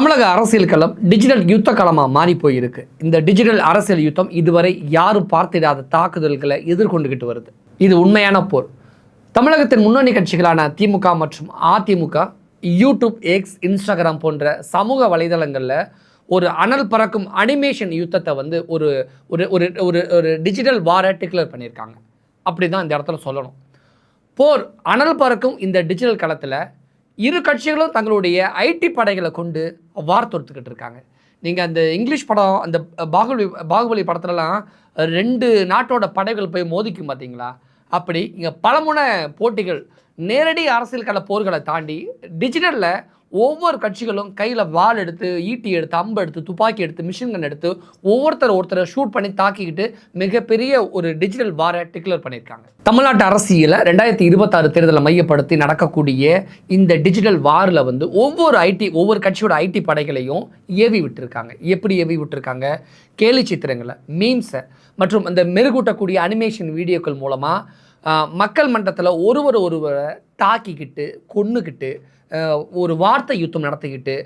தமிழக அரசியல் களம் டிஜிட்டல் யுத்த களமாக மாறி போயிருக்கு இந்த டிஜிட்டல் அரசியல் யுத்தம் இதுவரை யாரும் பார்த்திடாத தாக்குதல்களை எதிர்கொண்டுகிட்டு வருது. இது உண்மையான போர். தமிழகத்தின் முன்னணி கட்சிகளான திமுக மற்றும் அதிமுக யூடியூப் எக்ஸ் இன்ஸ்டாகிராம் போன்ற சமூக வலைதளங்களில் ஒரு அனல் பறக்கும் அனிமேஷன் யுத்தத்தை வந்து ஒரு ஒரு ஒரு ஒரு ஒரு டிஜிட்டல் வாரை டிக்ளேர் பண்ணியிருக்காங்க. அப்படி தான் இந்த இடத்துல சொல்லணும். போர் அனல் பறக்கும் இந்த டிஜிட்டல் களத்தில் இரு கட்சிகளும் தங்களுடைய ஐடி படைகளை கொண்டு வார் தொடுத்துக்கிட்டு இருக்காங்க நீங்கள் அந்த இங்கிலீஷ் படம் அந்த பாகுபலி பாகுபலி படத்துலலாம் ரெண்டு நாட்டோட படைகள் போய் மோதிக்கும் பார்த்தீங்களா அப்படி இங்கே பலமுன போட்டிகள் நேரடி அரசியல் போர்களை தாண்டி டிஜிட்டலில் ஒவ்வொரு கட்சிகளும் கையில் வால் எடுத்து ஈட்டி எடுத்து அம்பு எடுத்து துப்பாக்கி எடுத்து மிஷின் கன் எடுத்து ஒவ்வொருத்தர் ஒருத்தரை ஷூட் பண்ணி தாக்கிக்கிட்டு மிகப்பெரிய ஒரு டிஜிட்டல் வாரை டிக்ளேர் பண்ணியிருக்காங்க. தமிழ்நாட்டு அரசியலில் ரெண்டாயிரத்தி இருபத்தாறு தேர்தலை மையப்படுத்தி நடக்கக்கூடிய இந்த டிஜிட்டல் வாரில் வந்து ஒவ்வொரு ஐடி ஒவ்வொரு கட்சியோட ஐடி படைகளையும் ஏவி விட்டுருக்காங்க. எப்படி ஏவி விட்டுருக்காங்க? கேலி சித்திரங்களை மீம்ஸை மற்றும் அந்த மெருகூட்டக்கூடிய அனிமேஷன் வீடியோக்கள் மூலமாக மக்கள் மன்றத்தில் ஒருவர் ஒருவரை தாக்கிக்கிட்டு கொன்னுக்கிட்டு ஒரு வார்த்தை யுத்தம் நடத்திக்கிட்டு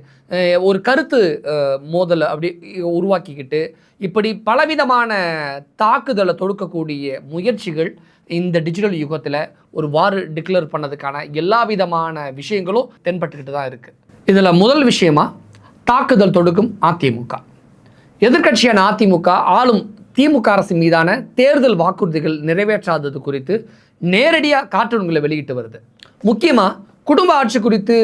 ஒரு கருத்து மோதலை அப்படி உருவாக்கிக்கிட்டு இப்படி பலவிதமான தாக்குதலை தொடுக்கக்கூடிய முயற்சிகள் இந்த டிஜிட்டல் யுகத்தில் ஒரு வார் டிக்ளேர் பண்ணதுக்கான எல்லா விதமான விஷயங்களும் தென்பட்டுக்கிட்டு தான் இருக்குது இதில் முதல் விஷயமா தாக்குதல் தொடுக்கும் அதிமுக. எதிர்க்கட்சியான அதிமுக ஆளும் திமுக அரசு மீதான தேர்தல் வாக்குறுதிகள் நிறைவேற்றாதது குறித்து நேரடியாக கார்ட்டூன்களை வெளியிட்டு வருது. முக்கியமாக குடும்ப ஆட்சி குறித்து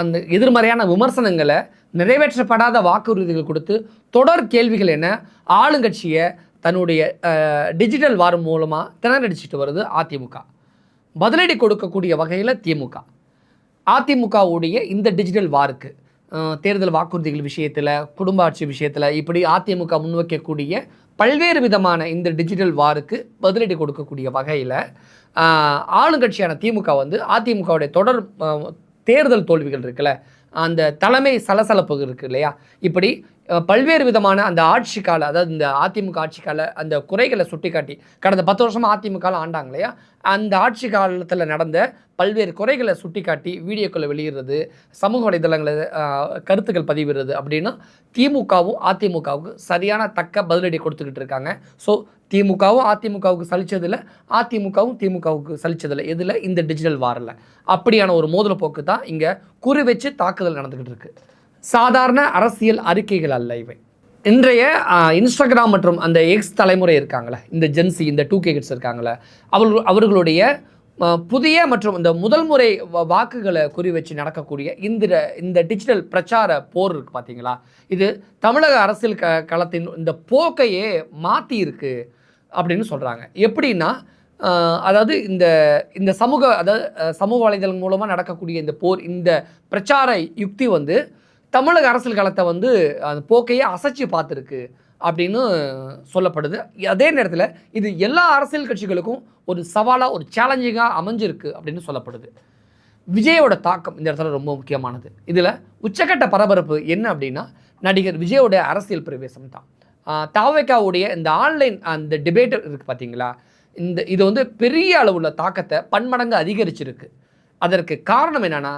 அந்த எதிர்மறையான விமர்சனங்களை நிறைவேற்றப்படாத வாக்குறுதிகள் கொடுத்து தொடர் கேள்விகள் என ஆளுங்கட்சியை தன்னுடைய டிஜிட்டல் வார் மூலமாக திணறடிச்சிட்டு வருது அதிமுக. பதிலடி கொடுக்கக்கூடிய வகையில் திமுக. அதிமுகவுடைய இந்த டிஜிட்டல் வாருக்கு தேர்தல் வாக்குறுதிகள் விஷயத்தில் குடும்ப ஆட்சி விஷயத்தில் இப்படி அதிமுக முன்வைக்கக்கூடிய பல்வேறு விதமான இந்த டிஜிட்டல் வாருக்கு பதிலடி கொடுக்கக்கூடிய வகையில் ஆளுங்கட்சியான திமுக வந்து அதிமுகவுடைய தொடர் தேர்தல் தோல்விகள் இருக்குல்ல அந்த தலைமை சலசலப்பு இருக்கு இல்லையா? இப்படி பல்வேறு விதமான அந்த ஆட்சி கால அதாவது இந்த அதிமுக ஆட்சி கால அந்த குறைகளை சுட்டிக்காட்டி கடந்த பத்து வருஷமாக அதிமுக ஆண்டாங்க இல்லையா? அந்த ஆட்சி காலத்தில் நடந்த பல்வேறு குறைகளை சுட்டிக்காட்டி வீடியோக்களை வெளியிடுறது சமூக வலைதளங்களில் கருத்துக்கள் பதிவிடுறது அப்படின்னா திமுகவும் அதிமுகவுக்கு சரியான தக்க பதிலடி கொடுத்துக்கிட்டு இருக்காங்க. ஸோ திமுகவும் அதிமுகவுக்கு சலிச்சதில்லை அதிமுகவும் திமுகவுக்கு சலிச்சதில்லை. இதில் இந்த டிஜிட்டல் வாரில். அப்படியான ஒரு மோதல போக்கு தான் இங்கே குறி வச்சு தாக்குதல் நடந்துக்கிட்டு இருக்குது சாதாரண அரசியல் அறிக்கைகள் அல்ல இவை. இன்றைய இன்ஸ்டாகிராம் மற்றும் அந்த எக்ஸ் தலைமுறை இருக்காங்களே இந்த ஜென்சி இந்த டூ கே கிட்ஸ் இருக்காங்களே அவர்கள் அவர்களுடைய புதிய மற்றும் இந்த முதல் முறை வ- வாக்குகளை குறி வச்சு நடக்கக்கூடிய இந்த இந்த டிஜிட்டல் பிரச்சார போர் இருக்குது பார்த்தீங்களா இது தமிழக அரசியல் க களத்தின் இந்த போக்கையே மாற்றி இருக்கு அப்படின்னு சொல்கிறாங்க எப்படின்னா அதாவது இந்த இந்த சமூக அதாவது சமூக வலைதளம் மூலமாக நடக்கக்கூடிய இந்த போர் இந்த பிரச்சார யுக்தி வந்து தமிழக அரசியல் களத்தை வந்து அந்த போக்கையே அசைச்சு பார்த்துருக்கு அப்படின்னு சொல்லப்படுது. அதே நேரத்தில் இது எல்லா அரசியல் கட்சிகளுக்கும் ஒரு சவாலாக ஒரு சேலஞ்சிங்காக அமைஞ்சிருக்கு அப்படின்னு சொல்லப்படுது. விஜயோட தாக்கம் இந்த இடத்துல ரொம்ப முக்கியமானது. இதில் உச்சக்கட்ட பரபரப்பு என்ன அப்படின்னா நடிகர் விஜயோட அரசியல் பிரவேசம் தான். தாவேக்காவுடைய இந்த ஆன்லைன் அந்த டிபேட் இருக்குது பார்த்தீங்களா இந்த இது வந்து பெரிய அளவுள்ள தாக்கத்தை பன்மடங்கு அதிகரிச்சிருக்கு. அதற்கு காரணம் என்னென்னா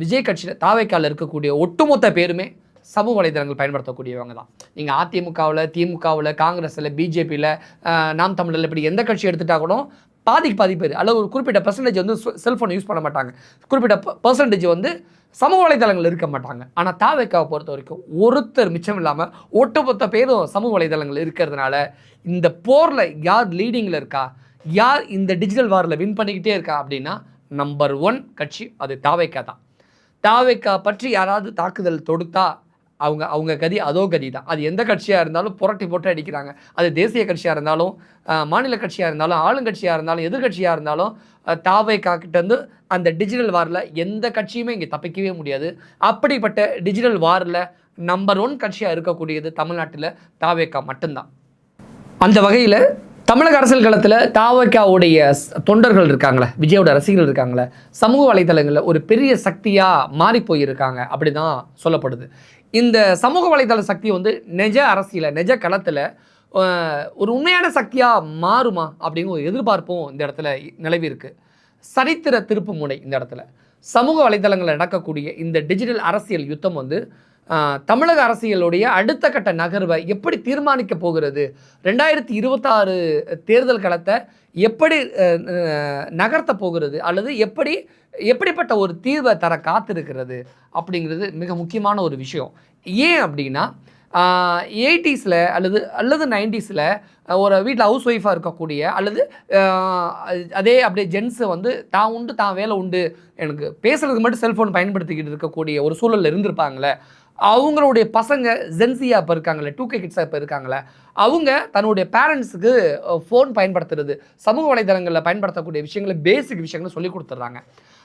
விஜய் கட்சியில் தாவேக்காவில் இருக்கக்கூடிய ஒட்டுமொத்த பேருமே சமூக வலைதளங்கள் பயன்படுத்தக்கூடியவங்க தான். நீங்கள் அதிமுகவில் திமுகவில் காங்கிரஸில் பிஜேபியில் நாம் தமிழில் இப்படி எந்த கட்சி எடுத்துட்டா கூட பாதிக்கு பாதி பேர். அல்லது ஒரு குறிப்பிட்ட பர்சன்டேஜ் வந்து செல்ஃபோன் யூஸ் பண்ண மாட்டாங்க. குறிப்பிட்ட பர்சன்டேஜ் வந்து சமூக வலைதளங்கள் இருக்க மாட்டாங்க. ஆனால் தாவேக்காவை பொறுத்த வரைக்கும் ஒருத்தர் மிச்சம் இல்லாமல் ஒட்டுமொத்த பேரும் சமூக வலைதளங்கள் இருக்கிறதுனால இந்த போரில் யார் லீடிங்கில் இருக்கா யார் இந்த டிஜிட்டல் வாரில் வின் பண்ணிக்கிட்டே இருக்கா அப்படின்னா நம்பர் ஒன் கட்சி அது தாவைக்கா தான். தாவைக்கா பற்றி யாராவது தாக்குதல் தொடுத்தா அவங்க அவங்க கதி அதோ கதி தான். அது எந்த கட்சியாக இருந்தாலும் புரட்டி போட்டு அடிக்கிறாங்க. அது தேசிய கட்சியாக இருந்தாலும் மாநில கட்சியாக இருந்தாலும் ஆளுங்கட்சியாக இருந்தாலும் எதிர்கட்சியாக இருந்தாலும் அஹ், அந்த டிஜிட்டல் வாரில் எந்த கட்சியுமே இங்கே தப்பிக்கவே முடியாது. அப்படிப்பட்ட டிஜிட்டல் வாரில் நம்பர் ஒன் கட்சியாக இருக்கக்கூடியது தமிழ்நாட்டில் தாவேக்கா மட்டும்தான். அந்த வகையில் தமிழக அரசியல் களத்தில் தாவக்காவுடைய தொண்டர்கள் இருக்காங்களே விஜயோட ரசிகர்கள் இருக்காங்களே சமூக வலைதளங்களில் ஒரு பெரிய சக்தியாக மாறி போயிருக்காங்க அப்படி தான் சொல்லப்படுது. இந்த சமூக வலைதள சக்தி வந்து நிஜ அரசியல நிஜ களத்தில் ஒரு உண்மையான சக்தியாக மாறுமா அப்படின்னு ஒரு எதிர்பார்ப்பும் இந்த இடத்துல நிலவி சரித்திர திருப்பு முனை இந்த இடத்துல. சமூக வலைதளங்களில் நடக்கக்கூடிய இந்த டிஜிட்டல் அரசியல் யுத்தம் வந்து தமிழக அரசியலுடைய அடுத்த கட்ட நகர்வை எப்படி தீர்மானிக்க போகிறது? ரெண்டாயிரத்தி இருபத்தாறு தேர்தல் களத்தை எப்படி நகர்த்த போகிறது? அல்லது எப்படி எப்படிப்பட்ட ஒரு தீர்வை தர காத்திருக்கிறது? அப்படிங்கிறது மிக முக்கியமான ஒரு விஷயம். ஏன் அப்படின்னா எயிட்டிஸில் அல்லது அல்லது நைன்டிஸில் ஒரு வீட்டில் ஹவுஸ் ஒய்ஃபாக இருக்கக்கூடிய அல்லது அதே அப்படியே ஜென்ஸை வந்து தான் உண்டு தான் வேலை உண்டு எனக்கு பேசுகிறதுக்கு மட்டும் செல்ஃபோன் பயன்படுத்திக்கிட்டு இருக்கக்கூடிய ஒரு சூழலில் இருந்திருப்பாங்களே. அவங்களுடைய பசங்க ஜென்சியாக இப்போ இருக்காங்களே டூ கே கிட்ஸாக இப்போ இருக்காங்களே அவங்க தன்னுடைய பேரண்ட்ஸுக்கு ஃபோன் பயன்படுத்துறது சமூக வலைதளங்களில் பயன்படுத்தக்கூடிய விஷயங்களை பேசிக் விஷயங்களை சொல்லி கொடுத்துட்றாங்க.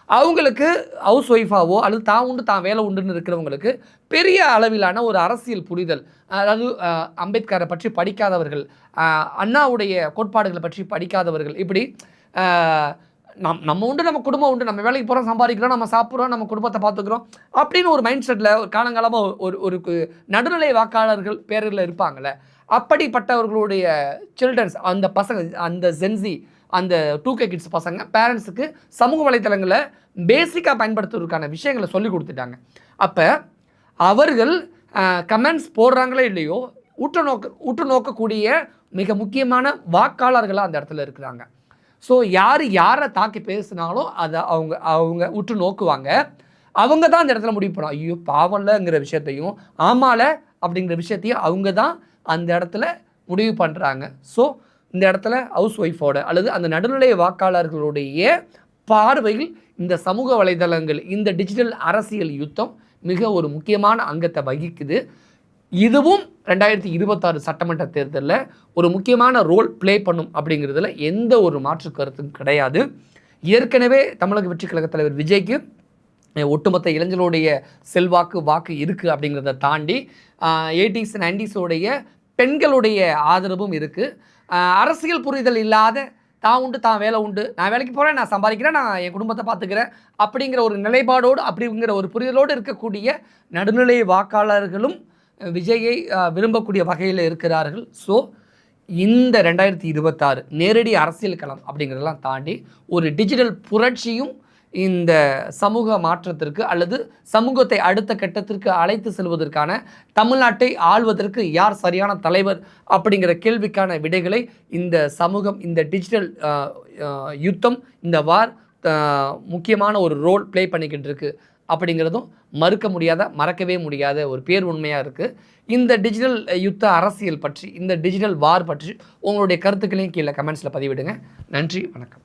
அவங்களுக்கு ஹவுஸ் ஒய்ஃபாவோ அல்லது தான் உண்டு தான் வேலை உண்டுன்னு இருக்கிறவங்களுக்கு பெரிய அளவிலான ஒரு அரசியல் புரிதல் அதாவது அம்பேத்கரை பற்றி படிக்காதவர்கள் அண்ணாவுடைய கோட்பாடுகளை பற்றி படிக்காதவர்கள் இப்படி நம் நம்ம உண்டு நம்ம குடும்பம் உண்டு. நம்ம வேலைக்கு போகிறோம் சம்பாதிக்கிறோம் நம்ம சாப்பிட்றோம் நம்ம குடும்பத்தை பார்த்துக்கிறோம் அப்படின்னு ஒரு மைண்ட் செட்டில் ஒரு காலங்காலமாக ஒரு ஒரு கு- நடுநிலை வாக்காளர்கள் பேரில் இருப்பாங்கள்ல அப்படிப்பட்டவர்களுடைய சில்ட்ரன்ஸ் அந்த பசங்க அந்த ஜென்சி அந்த டூ கே கிட்ஸ் பசங்க பேரண்ட்ஸுக்கு சமூக வலைத்தளங்களை பேசிக்காக பயன்படுத்துவதற்கான விஷயங்களை சொல்லி கொடுத்துட்டாங்க. அப்போ அவர்கள் கமெண்ட்ஸ் போடுறாங்களே இல்லையோ உற்று நோக்க உற்று நோக்கக்கூடிய மிக முக்கியமான வாக்காளர்களாக அந்த இடத்துல இருக்கிறாங்க. ஸோ யார் யாரை தாக்கி பேசுனாலும் அதை அவங்க அவங்க உற்று நோக்குவாங்க. அவங்க தான் அந்த இடத்துல முடிவு பண்ணுவாங்க. ஐயோ பாவம்லங்கிற விஷயத்தையும் ஆமால அப்படிங்கிற விஷயத்தையும் அவங்க தான் அந்த இடத்துல முடிவு பண்ணுறாங்க ஸோ இந்த இடத்துல ஹவுஸ் ஒய்ஃபோட அல்லது அந்த நடுநிலை வாக்காளர்களுடைய பார்வையில் இந்த சமூக வலைதளங்கள் இந்த டிஜிட்டல் அரசியல் யுத்தம் மிக ஒரு முக்கியமான அங்கத்தை வகிக்குது. இதுவும் ரெண்டாயிரத்தி இருபத்தாறு சட்டமன்ற தேர்தலில் ஒரு முக்கியமான ரோல் ப்ளே பண்ணும் அப்படிங்கிறதுல எந்த ஒரு மாற்று கருத்தும் கிடையாது. ஏற்கனவே தமிழக வெற்றி கழக தலைவர் விஜய்க்கு ஒட்டுமொத்த இளைஞர்களுடைய செல்வாக்கு வாக்கு இருக்குது அப்படிங்கிறத தாண்டி எயிட்டிஸ் நைன்டிஸோடைய பெண்களுடைய ஆதரவும் இருக்குது அரசியல் புரிதல் இல்லாத தான் உண்டு தான் வேலை உண்டு நான் வேலைக்கு போகிறேன் நான் சம்பாதிக்கிறேன் நான் என் குடும்பத்தை பார்த்துக்கிறேன் அப்படிங்கிற ஒரு நிலைப்பாடோடு அப்படிங்கிற ஒரு புரிதலோடு இருக்கக்கூடிய நடுநிலை வாக்காளர்களும் விஜயை விரும்பக்கூடிய வகையில் இருக்கிறார்கள். ஸோ இந்த ரெண்டாயிரத்தி இருபத்தாறு நேரடி அரசியல் களம் அப்படிங்கிறதெல்லாம் தாண்டி ஒரு டிஜிட்டல் புரட்சியும் இந்த சமூக மாற்றத்திற்கு அல்லது சமூகத்தை அடுத்த கட்டத்திற்கு அழைத்து செல்வதற்கான தமிழ்நாட்டை ஆள்வதற்கு யார் சரியான தலைவர் அப்படிங்கிற கேள்விக்கான விடைகளை இந்த சமூகம் இந்த டிஜிட்டல் யுத்தம் இந்த வார் முக்கியமான ஒரு ரோல் ப்ளே பண்ணிக்கிட்டு இருக்குது அப்படிங்கிறதும் மறுக்க முடியாத மறக்கவே முடியாத ஒரு பேர் உண்மையாக இருக்குது இந்த டிஜிட்டல் யுத்த அரசியல் பற்றி இந்த டிஜிட்டல் வார் பற்றி உங்களுடைய கருத்துக்களையும் கீழே கமெண்ட்ஸில் பதிவிடுங்க. நன்றி வணக்கம்.